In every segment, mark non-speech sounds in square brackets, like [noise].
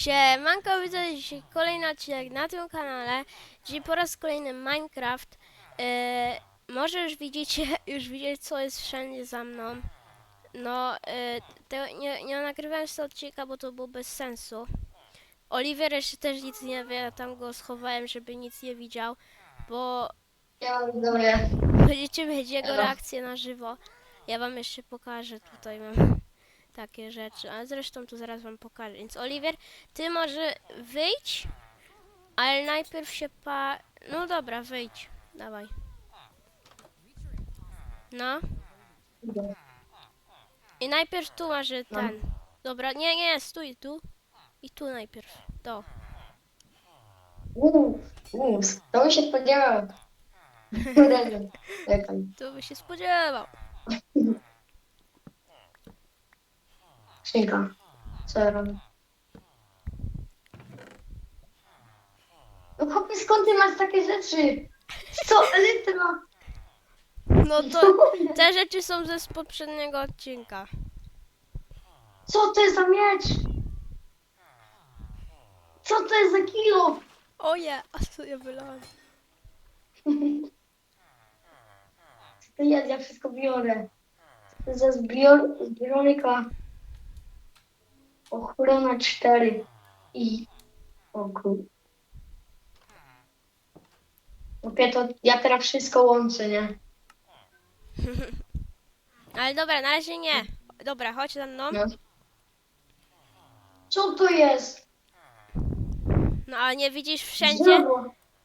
Siemanko, widzę dzisiaj kolejny odcinek na tym kanale. Dzisiaj po raz kolejny Minecraft. E, może już widzicie, [laughs] już widzicie co jest wszędzie za mną. No, e, te, nie, nie nagrywałem z tego odcinka, bo to było bez sensu. Oliver jeszcze też nic nie wie, ja tam go schowałem, żeby nic nie widział, bo Ja widzowie. będziecie mieć jego reakcję na żywo. Ja wam jeszcze pokażę, tutaj mam takie rzeczy, ale zresztą tu zaraz wam pokażę. Więc Oliver, ty może wyjdź, ale najpierw się pa... No dobra, wyjdź, dawaj. No. I najpierw tu masz ten. Dobra, nie, nie, stój tu. I tu najpierw, to. Uuu, uuu, to mi się [laughs] Czekaj. Tu by się spodziewał. [laughs] Skrzynka. Co ja robię? No chłopie, skąd ty masz takie rzeczy? Co, elytra? No to [laughs] te rzeczy są ze z poprzedniego odcinka. Co to jest za miecz? Co to jest za kilo? Oje, a co ja wylałem? [laughs] Co to jest? Ja wszystko biorę. Co to jest za zbior, zbiornika? Ochrona 4 i... O kur... Chłopie, to ja teraz wszystko łączę, nie? [laughs] Ale dobra, na razie nie. Dobra, chodź za mną. No. Co to jest? No a nie widzisz wszędzie? Drzewo.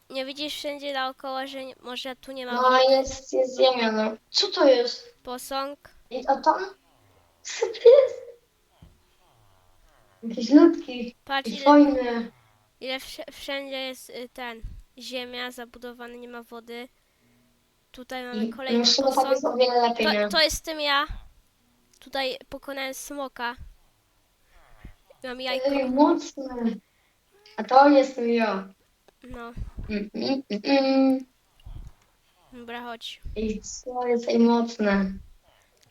Nie widzisz wszędzie dookoła, że nie, może tu nie ma No jest, jest ziemia, no. Co to jest? posąg? I, a tam? Co to jest? Jakieś ludki. Patrz ile, fajne. ile wsz- wszędzie jest y, ten. Ziemia zabudowana, nie ma wody. Tutaj mamy I kolejny no, tak posąg. jest o wiele lepiej, nie? To, to jest tym ja. Tutaj pokonałem smoka. Mam jajko. Ej, mocne. A to jestem ja. No, Mm, mm, mm, mm. dobra, chodź. I co jest ej mocne?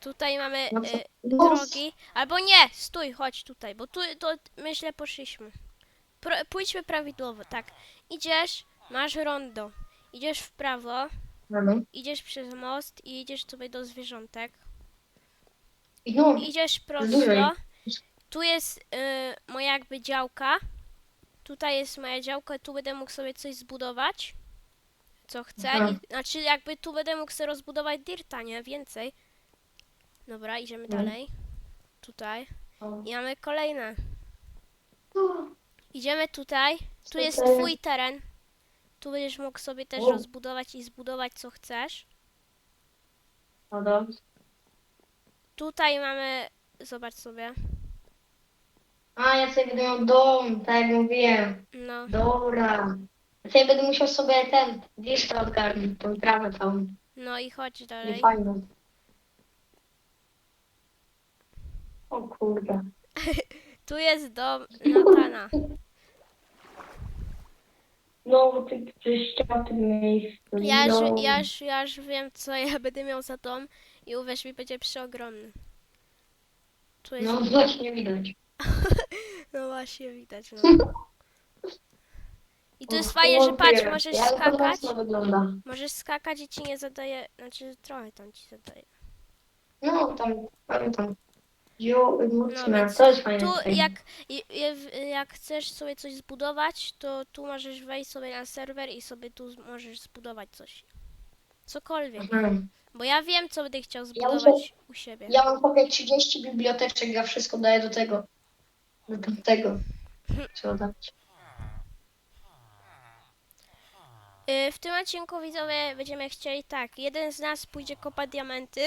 Tutaj mamy y, drogi. Albo nie, stój, chodź tutaj, bo tu to myślę poszliśmy. Pro, pójdźmy prawidłowo, tak. Idziesz, masz rondo. Idziesz w prawo, no. idziesz przez most i idziesz sobie do zwierzątek. No, Idziesz Dłużej. prosto. Tu jest y, moja jakby działka. Tutaj jest moja działka, tu będę mógł sobie coś zbudować. Co chcę. Aha. I, znaczy jakby tu będę mógł sobie rozbudować dirta, nie? Więcej. Dobra, idziemy No. dalej. Tutaj. O. I mamy kolejne. Idziemy tutaj. Tu jest twój teren. Tu będziesz mógł sobie też O. rozbudować i zbudować co chcesz. no dobrze. Tutaj mamy... Zobacz sobie. A, ja sobie będę miał dom, tak jak mówiłem. No. Dobra. Ja sobie będę musiał sobie ten diszkę odgarnąć, tą trawę całą. No i chodź Nie dalej. fajną. O kurde. [laughs] Tu jest dom Natana. No, ty gdzieś w tym miejscu. Ja już, no. ja, już, ja już wiem, co ja [laughs] będę miał za dom i uwierz mi, będzie przeogromny. Tu jest... No właśnie widać. [laughs] No właśnie, widać. No. I tu jest fajnie, że patrz, możesz to skakać. mocno wygląda. Możesz skakać i ci nie zadaje... Znaczy, trochę tam ci zadaje. No, tam, pamiętam. Tu jak, i- i- jak chcesz sobie coś zbudować, to tu możesz wejść sobie na serwer i sobie tu z- możesz zbudować coś. Cokolwiek. Mhm. Bo ja wiem, co będę chciał Ja zbudować muszę- u siebie. Ja mam powie 30 biblioteczek, ja wszystko daję do tego. Do tamtego. Trzeba dać. Y, W tym odcinku widzowie będziemy chcieli tak, jeden z nas pójdzie kopać diamenty,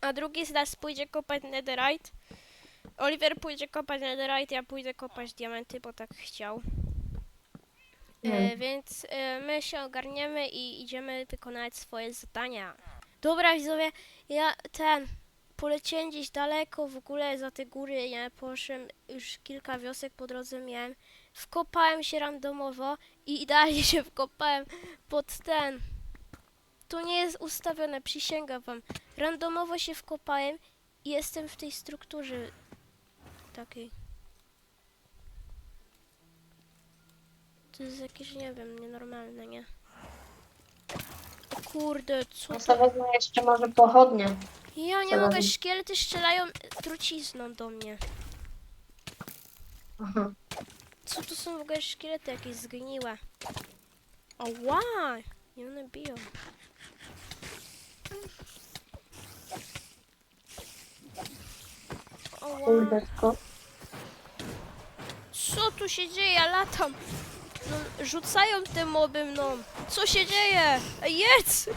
a drugi z nas pójdzie kopać netherite. Oliver pójdzie kopać netherite, ja pójdę kopać diamenty, bo tak chciał. Y, Mm. Więc y, my się ogarniemy i idziemy wykonać swoje zadania. Dobra widzowie, ja ten, poleciałem gdzieś daleko w ogóle za te góry, nie, poszłem już kilka wiosek po drodze miałem. Wkopałem się randomowo i idealnie się wkopałem pod ten. To nie jest ustawione, przysięgam wam. Randomowo się wkopałem i jestem w tej strukturze takiej. To jest jakieś, nie wiem, nienormalne, nie? O Kurde, co Ja to? jeszcze może pochodnie. Ja nie co mogę, robi? szkielety strzelają trucizną do mnie. Aha. Co to są w ogóle szkielety jakieś zgniłe? Ała! Nie one biją. Ała! Kurde, tylko. Co tu się dzieje? Ja latam. No, rzucają te moby mną. Co się dzieje? Ej, Jedz!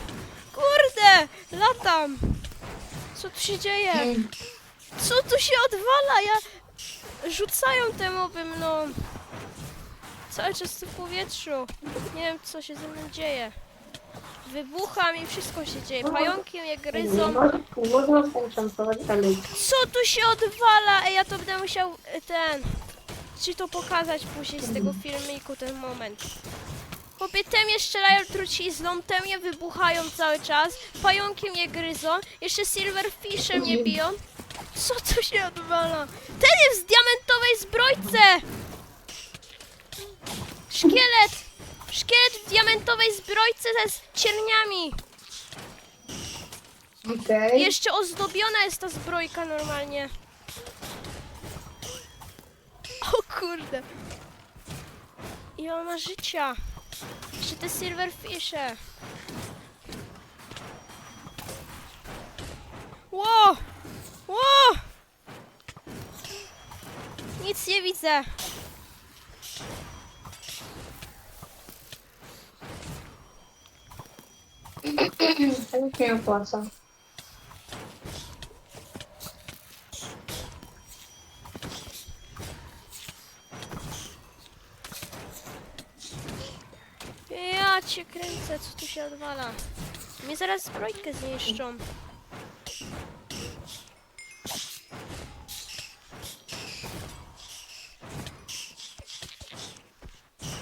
Kurde! Latam! Co tu się dzieje? Co tu się odwala? Ja... Rzucają te moby mną. Cały czas w powietrzu. Nie wiem, co się ze mną dzieje. Wybucham i wszystko się dzieje. Pająki mnie Nie gryzą. można, dalej. Co tu się odwala? Ej, ja to będę musiał e, ten. Ci to pokazać później z tego filmiku, ten moment. Chłopie, te mnie strzelają trucizną, te mnie wybuchają cały czas, pająki mnie gryzą, jeszcze silverfishe mnie biją. Co tu się odwala? Ten jest w diamentowej zbrojce! Szkielet! Szkielet w diamentowej zbrojce ze cierniami! Okej. Jeszcze ozdobiona jest ta zbrojka normalnie. O kurde. I on ma życia. Jeszcze te silverfishe. Ło! Ło! Nic nie widzę. Już nie opłaca. Ja cię kręcę, co tu się odwala. Mnie zaraz zbrojkę zniszczą.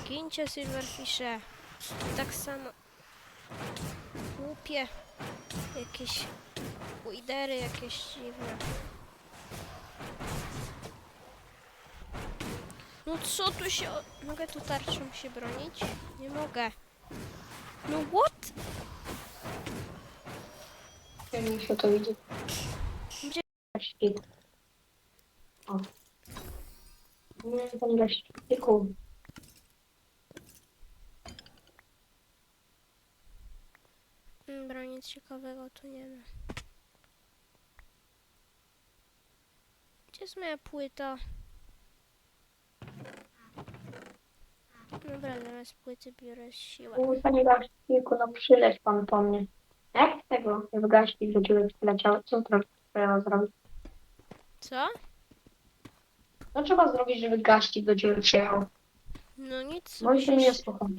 Gincie silverfishe. Tak samo. Głupie. Jakieś widery jakieś dziwne. No co tu się... Mogę tu tarczą się bronić? Nie mogę. No what? Jak mi się to widzi. Gdzie-. O. Nie, ten gaściku. Dobra, nic ciekawego tu nie ma. Gdzie jest moja płyta? Dobra, zamiast płyty biorę siłę. Nie, Panie gaściku, no przyleć pan po mnie. Jak tego? Jak gaścik do ciebie przyleciał, co trzeba zrobić? Co? No trzeba zrobić, żeby gaścik do ciebie przyjechał. No nic, Bo się nie musisz, słucham.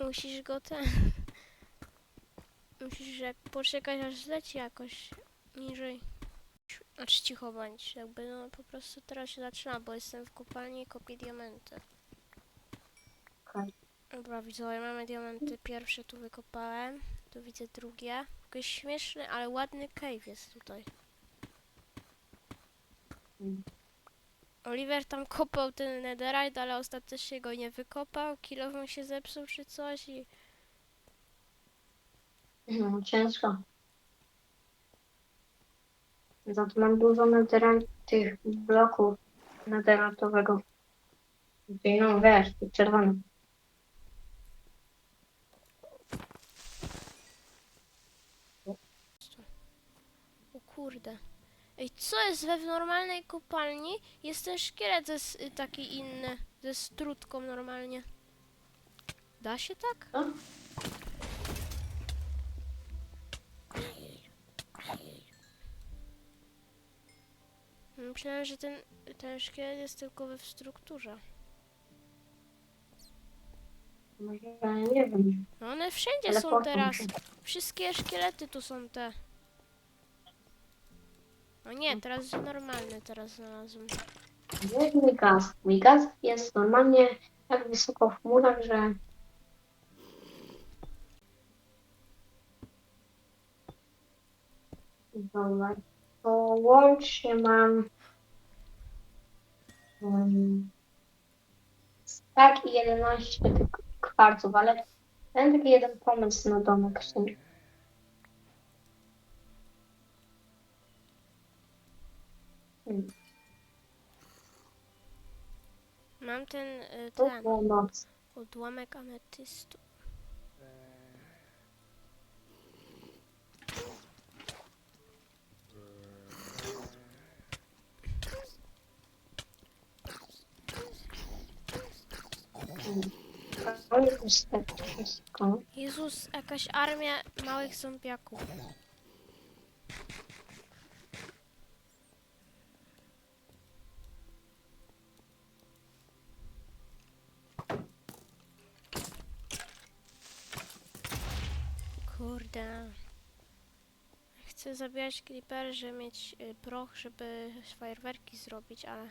musisz go ten... Musisz jak poczekać aż zleci jakoś niżej. Znaczy cicho bądź, jakby no po prostu teraz się zaczyna, bo jestem w kopalni i kopię diamenty. Dobra, widzowie, mamy diamenty. Pierwsze tu wykopałem. Tu widzę drugie. Jakiś śmieszny, ale ładny cave jest tutaj. Mm. Oliver tam kopał ten netherite, ale ostatecznie go nie wykopał. Kilow mu się zepsuł czy coś i... No, ciężko. Za to mam dużo netera- tych bloków nederatowego. No wiesz, tych czerwonych. O kurde. Ej, co jest we w normalnej kopalni? Jest ten szkielet ze, s- y, taki inny. Ze strutką normalnie. Da się tak? Co? Myślałem, że ten, ten szkielet jest tylko we w strukturze. Może ja nie wiem. No one wszędzie Ale są teraz. się? Wszystkie szkielety tu są te. O nie, teraz normalny teraz znalazłem. Gdzie jest mój gaz? Mój gaz jest normalnie tak wysoko w chmurach, że... Dobra. To łącznie mam... Um, Tak, i 11 tych kwarców, ale mam taki jeden pomysł na domek w sumie. Hmm, Mam ten, y, To ten było noc. odłamek ametystu. To jest. Jezus, jakaś armia małych zombiaków. Kurde. Chcę zabijać creepery, żeby mieć y, proch, żeby fajerwerki zrobić, ale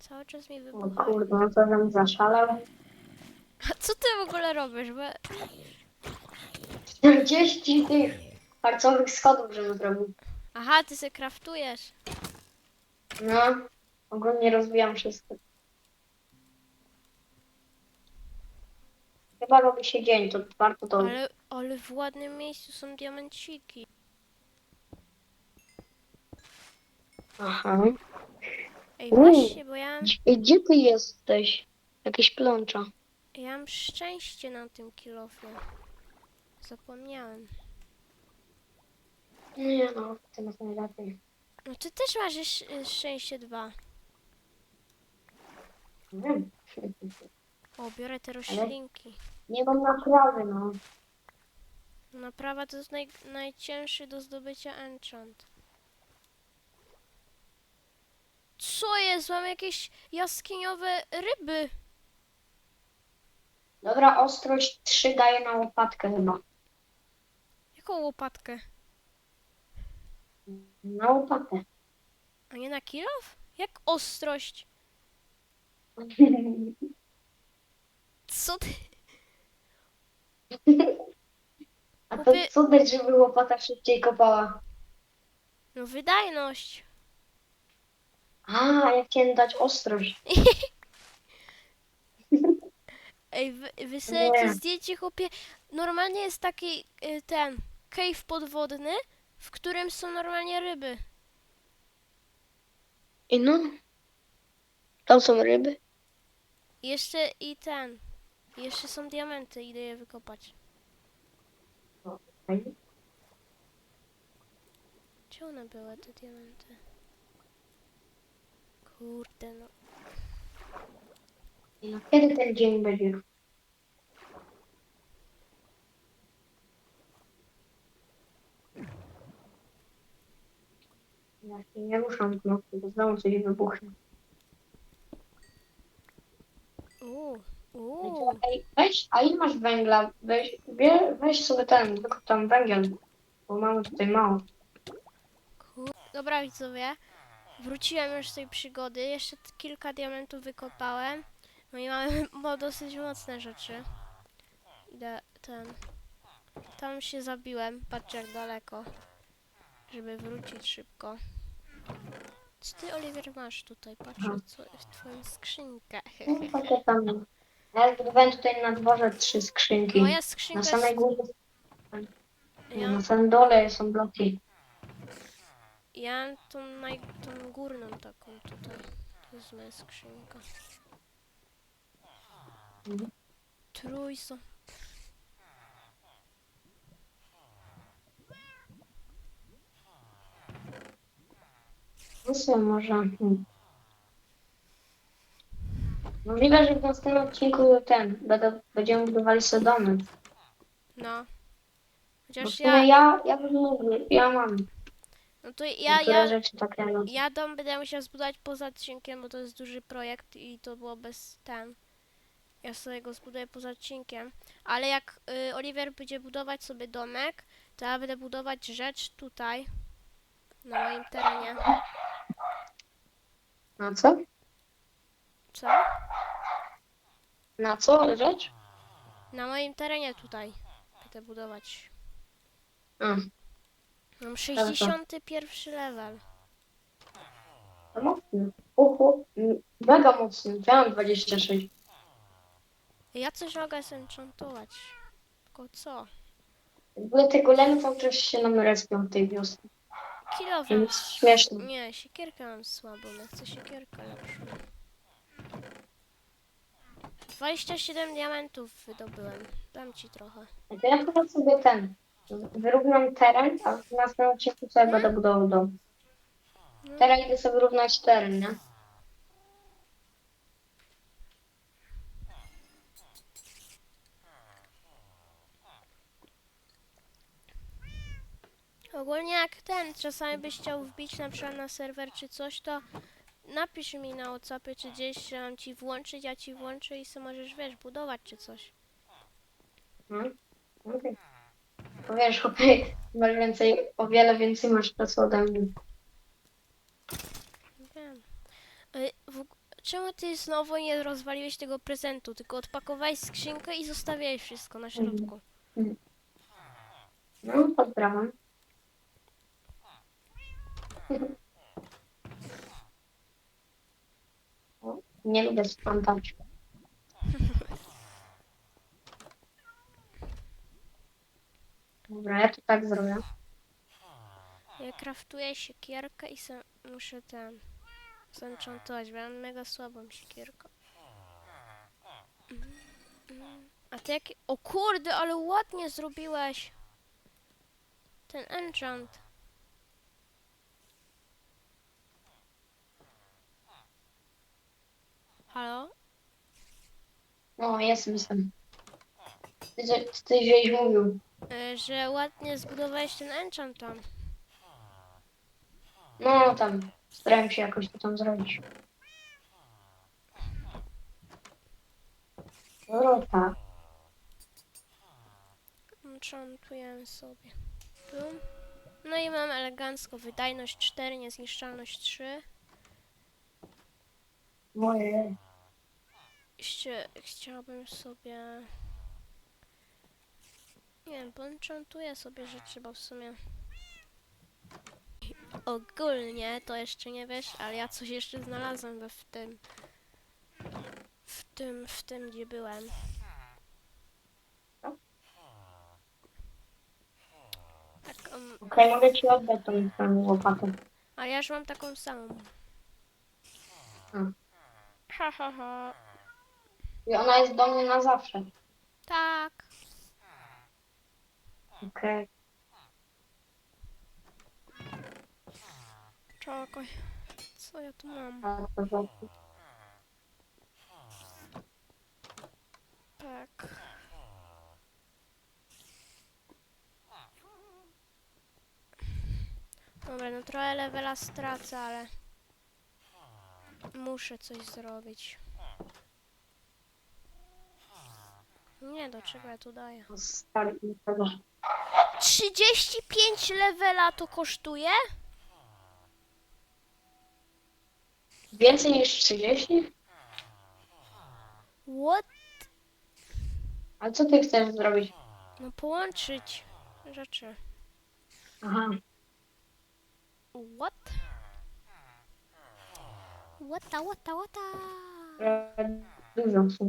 cały czas mi O wybucha. kurde, no to bym zaszalał. A co ty w ogóle robisz? Bo 40 tych parcowych schodów, żebym zrobił. Aha, ty se kraftujesz. No, ogólnie rozwijam wszystko. Chyba robi się dzień, to warto to... Ale, ale w ładnym miejscu są diamenciki. Aha. Ej, Uuu. właśnie, bo ja, Gdzie, gdzie ty jesteś? Jakieś plącza. ja mam szczęście na tym kilofie. Zapomniałem. Nie no, ty masz najlepiej. No ty też masz sz- y, szczęście dwa. Nie. O, biorę te roślinki. Nie mam naprawy, no. Naprawa to jest naj, najcięższy do zdobycia enchant. Co jest? Mam jakieś jaskiniowe ryby. Dobra, ostrość 3 daje na łopatkę chyba. Jaką łopatkę? Na łopatę. A nie na kilof? Jak ostrość? Co ty? A to dać, żeby łopata szybciej kopała? No wydajność. A, ja chciałem dać ostrość. [laughs] Ej, wy, wysyłaj ci Nie. zdjęcie, chłopie. Normalnie jest taki y, ten cave podwodny, w którym są normalnie ryby. I no. Tam są ryby. Jeszcze i ten. Jeszcze są diamenty, idę je wykopać. Gdzie one były, te diamenty? Kurde, no. No, Kiedy ten dzień będzie? Ja się nie ruszam w nocy, bo znowu coś wybuchnie. Uuu, uuu. Ej, weź, a ile masz węgla? Weź, wie, weź sobie ten, tylko tam węgiel, bo mamy tutaj mało. Dobra widzowie, wróciłem już z tej przygody, jeszcze kilka diamentów wykopałem. No i mamy [laughs] mo- dosyć mocne rzeczy. Idę ten... Tam się zabiłem, patrzcie jak daleko. Żeby wrócić szybko. Co ty Oliwier masz tutaj? Patrzę co w twoją skrzynkę. No, takie tam. Ja zbudowałem tutaj na dworze trzy skrzynki. Moja Na skrzynka samej jest... górze, Ja, na samym dole są bloki. Ja mam tą, naj... tą górną taką tutaj. To jest moja skrzynka. Trójso. No sobie może. Hmm. Możliwe, że w następnym odcinku ten, będę, będziemy budowali sobie domy. No. Bo w Chociaż sumie ja, ja, ja bym mógł, ja mam no to ja, niektóre ja, rzeczy. No. ja dom będę musiał zbudować poza odcinkiem, bo to jest duży projekt i to było bez ten. Ja sobie go zbuduję poza odcinkiem. Ale jak y, Oliver będzie budować sobie domek, to ja będę budować rzecz tutaj, na moim terenie. Na co? Co? Na co rzecz? Na moim terenie tutaj będę budować. A, Mam 61 level. to mocny. Uhu, mega mocny. Ja mam 26. Ja coś mogę zenchantować. Tylko co? W ogóle te golemy cały czas się nam respią w tej wiosce. Kilofem. Więc śmieszne. Nie, siekierkę mam słabą, ja chcę siekierkę lepszą. 27 diamentów wydobyłem. Dam ci trochę. To ja chyba sobie ten. Wyrównam teren, a w następnym odcinku sobie będę budował dom. Teraz idę sobie wyrównać teren, nie? Ogólnie jak ten, czasami byś chciał wbić na przykład na serwer czy coś, to napisz mi na Whatsappie czy gdzieś, że mam ci włączyć, ja ci włączę i sobie możesz, wiesz, budować czy coś. Hmm? Okej. Bo wiesz, chłopie, masz więcej, o wiele więcej masz czasu ode mnie. Wiem. Ej, w, og- czemu ty znowu nie rozwaliłeś tego prezentu, tylko odpakowałeś skrzynkę i zostawiałeś wszystko na Mhm. środku? No, pozdrawiam. [laughs] O, Nie lubię sprzątać. Dobra, ja to tak zrobię. Ja kraftuję siekierkę i se muszę ten zenchantować, bo ja mam mega słabą siekierkę. A ty jak... O kurde, ale ładnie zrobiłeś! Ten enchant. Halo? No, jestem, jestem. Ty, ty, ty żeś mówił. E, że ładnie zbudowałeś ten enchant tam. No, tam. Starałem się jakoś to tam zrobić. No, tak. Enchantujemy sobie. Tu. No i mam elegancko wydajność 4, niezniszczalność 3. Moje. Jeszcze chciałabym sobie... Nie wiem, poenchantuję sobie rzeczy, bo w sumie... Ogólnie to jeszcze nie wiesz, ale ja coś jeszcze znalazłem w tym... W tym, w tym, gdzie byłem. Tak, um, Okej, mogę ci oddać tą swoją łopatę. a ja już mam taką samą. Hmm. Ha, ha, ha. I ona jest do mnie na zawsze. Tak. Okej. Czekaj. Co ja tu mam? A to znaczy. Tak. Dobra, no trochę levela stracę, ale muszę coś zrobić. Nie, do czego ja tu daję? Stary i tego. 35 levela to kosztuje? Więcej niż 30? What? A co ty chcesz zrobić? No połączyć rzeczy. Aha. What? Wata, wata, wata. trochę Dużo.